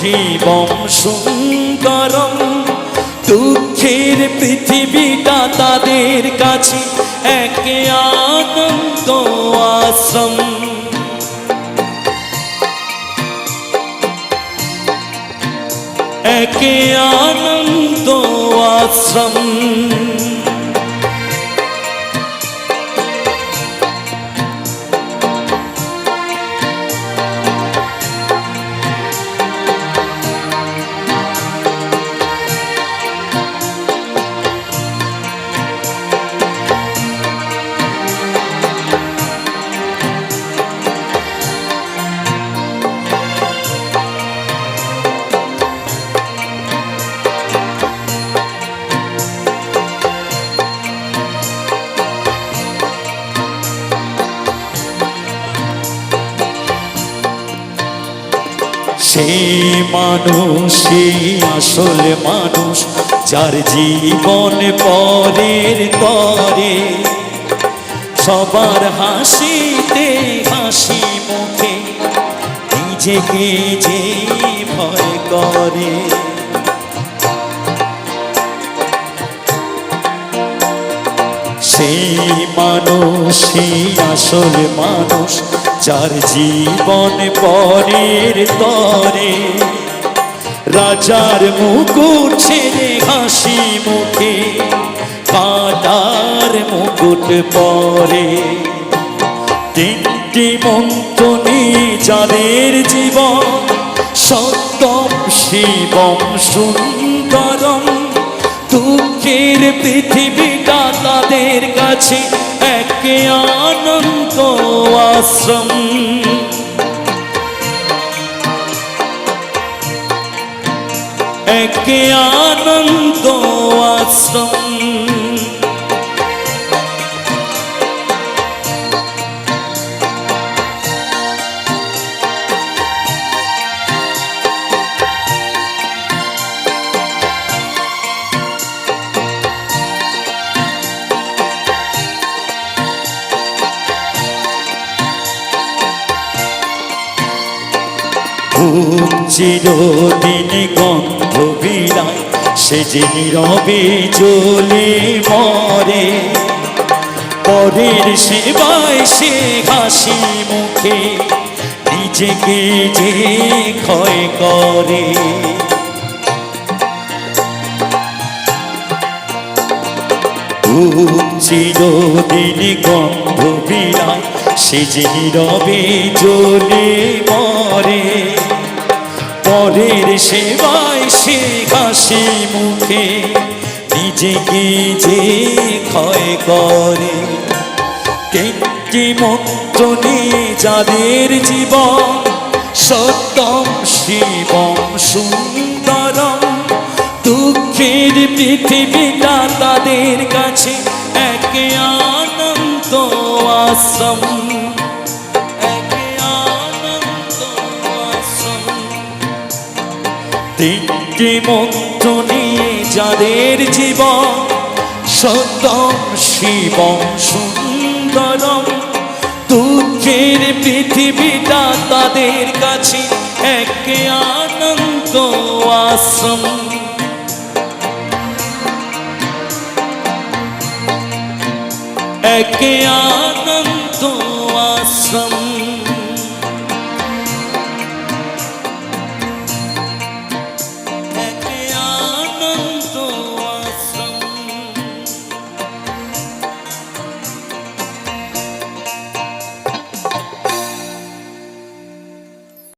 শিবম সুন্দরম। দুঃখের পৃথিবীটা তাদের কাছে একে আনন্দ আশ্রম। একে আনন্দ আশ্রম। সেই মানুষ সেই আসল মানুষ, যার জীবন পরের তরে। সবার হাসিতে, হাসি মুখে, নিজেকে যে ভয় করে। সেই মানুষ, সেই আসল মানুষ যার জীবন পরের তরে, রাজার মুকুট ছেড়ে হাসি মুখে, কাটার মুকুট পরে। তিনটি মন্ত্র নিয়ে যাদের জীবন সত্যম শিবম সুন্দরম, দুঃখের পৃথিবীটা তাদের কাছে একে আনন্দ আশ্রম। একে আনন্দ আশ্রম? খুব চিরদিন গন্ধ বিড়ায় সে যে নীরবে চলে মরে। পরের সেবায় সে হাসি মুখে, নিজেকে যে ক্ষয় করে। চিরদিন গন্ধ বিড়ায় সে যে নীরবে মরে, পরের সেবায় সে হাসি মুখে, নিজেকে যে ক্ষয় করে। তিনটি মন্ত্র নিয়ে যাদের জীবন, সত্যম শিবম সুন্দরম। দুঃখের পৃথিবীটা তাদের কাছে একে আনন্দ আশ্রম। তিনটি মন্ত্র নিয়ে যাদের জীবন? সত্যম শিবম সুন্দরম, দুঃখের পৃথিবীটা তাদের কাছে একে আনন্দ আশ্রম। এক আনন্দ